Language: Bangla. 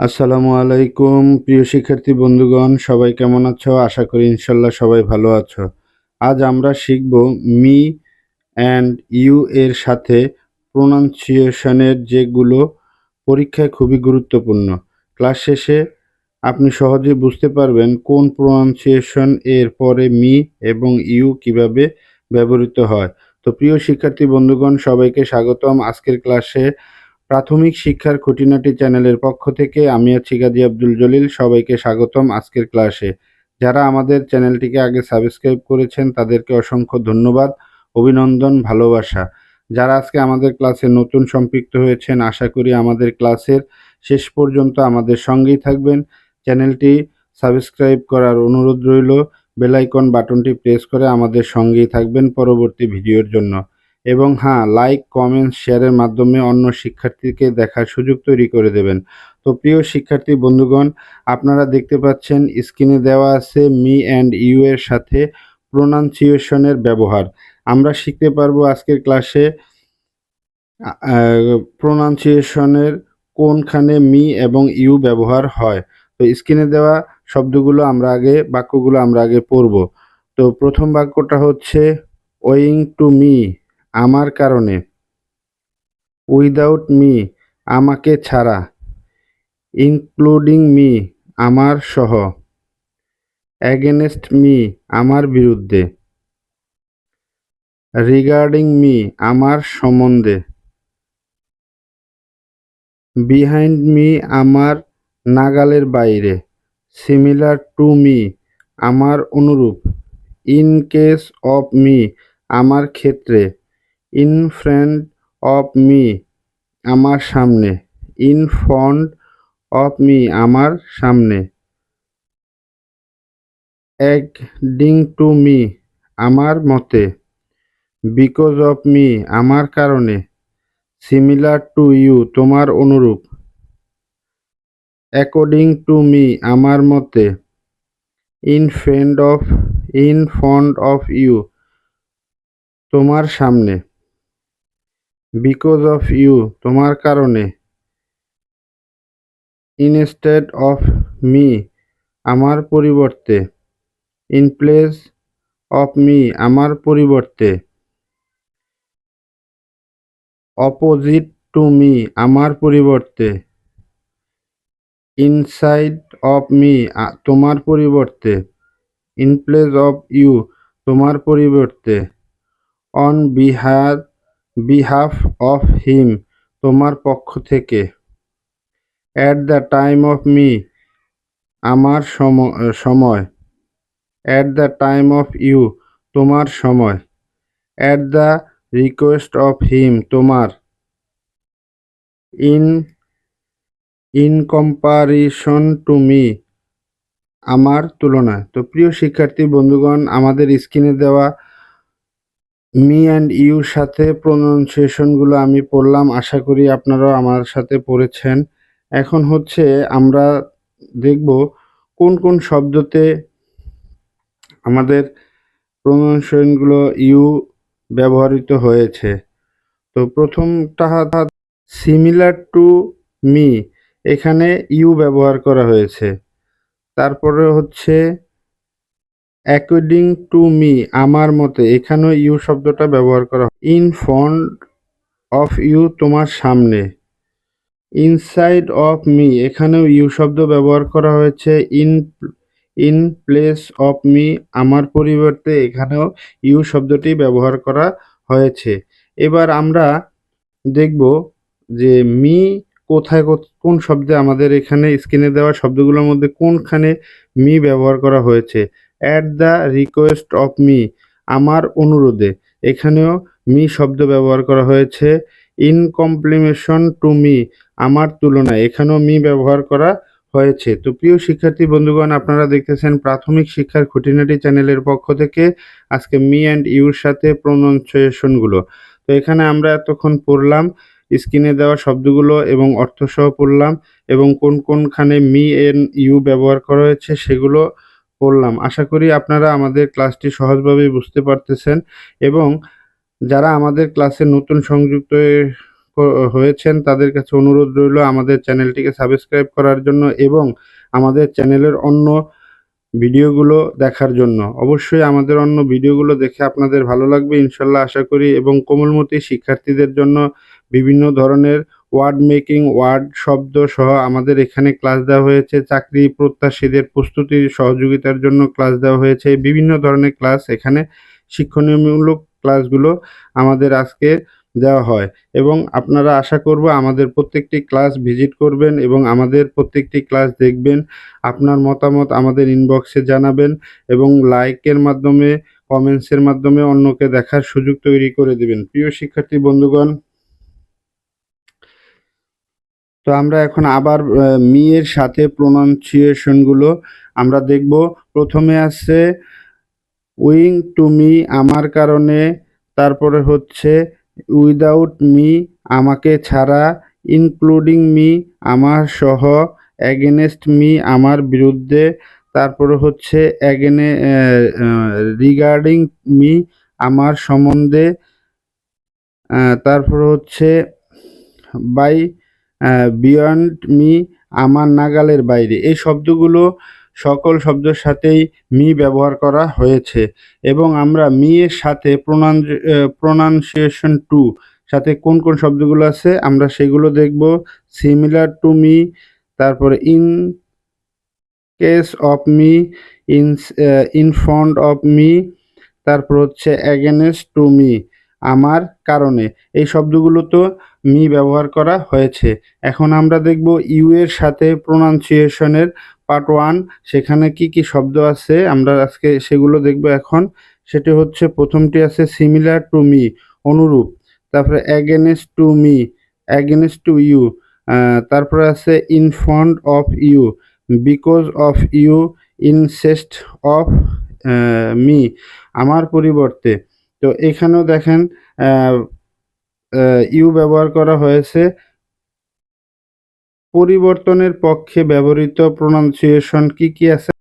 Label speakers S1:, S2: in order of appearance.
S1: আসসালামু আলাইকুম, প্রিয় শিক্ষার্থী বন্ধুগণ, সবাই কেমন আছো? আশা করি ইনশাল্লাহ সবাই ভালো আছো। আজ আমরা শিখব মি অ্যান্ড ইউ এর সাথে প্রোনাউন্সিয়েশনের যেগুলো পরীক্ষায় খুবই গুরুত্বপূর্ণ। ক্লাস শেষে আপনি সহজে বুঝতে পারবেন কোন প্রোনাউন্সিয়েশন এর পরে মি এবং ইউ কীভাবে ব্যবহৃত হয়। তো প্রিয় শিক্ষার্থী বন্ধুগণ, সবাইকে স্বাগতম। আজকের ক্লাসে প্রাথমিক শিক্ষার খুঁটিনাটি চ্যানেলের পক্ষ থেকে আমি আছি গাজী আব্দুল জলিল। সবাইকে স্বাগতম আজকের ক্লাসে। যারা আমাদের চ্যানেলটিকে আগে সাবস্ক্রাইব করেছেন, তাদেরকে অসংখ্য ধন্যবাদ, অভিনন্দন, ভালোবাসা। যারা আজকে আমাদের ক্লাসে নতুন সম্পৃক্ত হয়েছেন, আশা করি আমাদের ক্লাসের শেষ পর্যন্ত আমাদের সঙ্গেই থাকবেন। চ্যানেলটি সাবস্ক্রাইব করার অনুরোধ রইল বেলাইকন বাটনটি প্রেস করে আমাদের সঙ্গেই থাকবেন পরবর্তী ভিডিওর জন্য। এবং হ্যাঁ লাইক কমেন্ট শেয়ারের মাধ্যমে অন্য শিক্ষার্থীকে দেখার সুযোগ তৈরি করে দেবেন। তো প্রিয় শিক্ষার্থী বন্ধুগণ, আপনারা দেখতে পাচ্ছেন স্ক্রিনে দেওয়া আছে মি অ্যান্ড ইউ এর সাথে প্রোনাউন্সিয়েশনের ব্যবহার। আমরা শিখতে পারব আজকের ক্লাসে প্রোনাউন্সিয়েশনের কোনখানে মি এবং ইউ ব্যবহার হয়। তো স্ক্রিনে দেওয়া শব্দগুলো আমরা আগে, বাক্যগুলো আমরা আগে পড়ব। তো প্রথম বাক্যটা হচ্ছে ওয়িং টু মি আমার কারণে। উইদাউট মি আমাকে ছাড়া। ইনক্লুডিং মি আমার সহ। অ্যাগেনেস্ট মি আমার বিরুদ্ধে। রিগার্ডিং মি আমার সম্বন্ধে। বিহাইন্ড মি আমার নাগালের বাইরে। সিমিলার টু মি আমার অনুরূপ। ইন কেস অফ মি আমার ক্ষেত্রে। ইন ফ্রন্ট অফ মি, আমার সামনে। ইন ফ্রন্ট অফ মি, আমার সামনে। অ্যাকডিং টু মি, আমার মতে। বিকজ অফ মি, আমার কারণে। সিমিলার টু ইউ, তোমার অনুরূপ। অ্যাকর্ডিং টু মি, আমার মতে। In friend of, in front of you, তোমার সামনে। বিকজ অফ ইউ তোমার কারণে। ইনস্টেড অফ মি আমার পরিবর্তে। ইন প্লেস অফ মি আমার পরিবর্তে। অপোজিট টু মি আমার পরিবর্তে। ইনসাইড অফ মি তোমার পরিবর্তে। ইন প্লেস অফ ইউ তোমার পরিবর্তে। On behalf behalf of him তোমার পক্ষ থেকে। At the time of me আমার সময় at the time of you তোমার সময়। At the request of him তোমার। In in comparison to me আমার তুলনায়। তো প্রিয় শিক্ষার্থী, বন্ধুগণ, আমাদের স্ক্রিনে দেওয়া মি অ্যান্ড ইউর সাথে প্রোনাউন্সিয়েশনগুলো আমি পড়লাম, আশা করি আপনারাও আমার সাথে পড়েছেন। এখন হচ্ছে আমরা দেখব কোন কোন শব্দতে আমাদের প্রোনাউন্সিয়েশনগুলো ইউ ব্যবহৃত হয়েছে। তো প্রথমটা সিমিলার টু মি, এখানে ইউ ব্যবহার করা হয়েছে। তারপরে হচ্ছে অ্যাকর্ডিং টু মি, আমার মতে এখানেও ইউ শব্দটা ব্যবহার করা হয়। ইন ফ্রন্ট অফ ইউ তোমার সামনে। ইনসাইড অফ মি, এখানেও ইউ শব্দ ব্যবহার করা হয়েছে। In in place of me, আমার পরিবর্তে এখানেও ইউ শব্দটি ব্যবহার করা হয়েছে। এবার আমরা দেখব যে মি কোথায় কোন শব্দে আমাদের এখানে স্ক্রিনে দেওয়া শব্দগুলোর মধ্যে কোনখানে মি ব্যবহার করা হয়েছে। At the request of me আমার অনুরোধে। এখানেও মি শব্দ ব্যবহার করা হয়েছে। ইন কমপ্লিমেশন টু মি আমার তুলনায় এখানেও মি ব্যবহার করা হয়েছে। তো প্রিয় শিক্ষার্থী বন্ধুগণ, আপনারা দেখতেছেন প্রাথমিক শিক্ষার খুঁটিনাটি চ্যানেলের পক্ষ থেকে আজকে মি অ্যান্ড ইউর সাথে প্রোনাউন্সিয়েশনগুলো তো এখানে আমরা এতক্ষণ পড়লাম, স্ক্রিনে দেওয়া শব্দগুলো এবং অর্থসহ পড়লাম এবং কোন কোনখানে মি এন ইউ ব্যবহার করা হয়েছে সেগুলো পড়লাম আশা করি আপনারা আমাদের ক্লাসটি সহজভাবে বুঝতে পারতেছেন এবং যারা আমাদের ক্লাসে নতুন সংযুক্ত হয়েছেন তাদের কাছে অনুরোধ রইল আমাদের চ্যানেলটিকে সাবস্ক্রাইব করার জন্য এবং আমাদের চ্যানেলের অন্য ভিডিওগুলো দেখার জন্য। অবশ্যই আমাদের অন্য ভিডিওগুলো দেখে আপনাদের ভালো লাগবে ইনশাল্লাহ আশা করি এবং কোমলমতি শিক্ষার্থীদের জন্য বিভিন্ন ধরনের ওয়ার্ড মেকিং, ওয়ার্ড শব্দ সহ আমাদের এখানে ক্লাস দেওয়া হয়েছে। চাকরি প্রত্যাশীদের প্রস্তুতির সহযোগিতার জন্য ক্লাস দেওয়া হয়েছে। বিভিন্ন ধরনের ক্লাস এখানে শিক্ষণীয়মূলক ক্লাসগুলো আমাদের আজকে দেওয়া হয়। এবং আপনারা আশা করব আমাদের প্রত্যেকটি ক্লাস ভিজিট করবেন এবং আমাদের প্রত্যেকটি ক্লাস দেখবেন। আপনার মতামত আমাদের ইনবক্সে জানাবেন এবং লাইকের মাধ্যমে কমেন্টসের মাধ্যমে অন্যকে দেখার সুযোগ তৈরি করে দিবেন। প্রিয় শিক্ষার্থী, বন্ধুগণ তো আমরা এখন আবার আহ, মি এর সাথে প্রোনাউন্সিয়েশনগুলো আমরা দেখব। প্রথমে আছে উইং টু মি আমার কারণে তারপরে হচ্ছে উইদাউট মি আমাকে ছাড়া ইনক্লুডিং মি আমার সহ অ্যাগেনেস্ট মি আমার বিরুদ্ধে তারপরে হচ্ছে অ্যাগেনে রিগার্ডিং মি আমার সম্বন্ধে তারপরে হচ্ছে বাই বিয়ন্ড মি আমার নাগালের বাইরে। এই শব্দগুলো সকল শব্দের সাথেই মি ব্যবহার করা হয়েছে। এবং আমরা মি এর সাথে প্রোনাউন প্রোনাউন্সিয়েশন টু সাথে কোন কোন শব্দগুলো আছে, আমরা সেগুলো দেখব। সিমিলার টু মি তারপরে in case of me in in front of me তারপর হচ্ছে অ্যাগেনেস্ট টু মি আমার কারণে। এই শব্দগুলো তো মি ব্যবহার করা হয়েছে। এখন আমরা দেখব ইউ এর সাথে প্রোনাউন্সিয়েশনের পার্ট ওয়ান, সেখানে কি কি শব্দ আছে? আমরা আজকে সেগুলো দেখব এখন। সেটি হচ্ছে, প্রথমটি আছে সিমিলার টু মি অনুরূপ। তারপরে against to me against to you তারপরে আছে in front of you because of you instead of me আমার পরিবর্তে। তো এখানেও দেখেন ইউ ব্যবহার করা হয়েছে। পরিবর্তনের পক্ষে ব্যবহৃত প্রোনাউন্সিয়েশন কি কি আছে?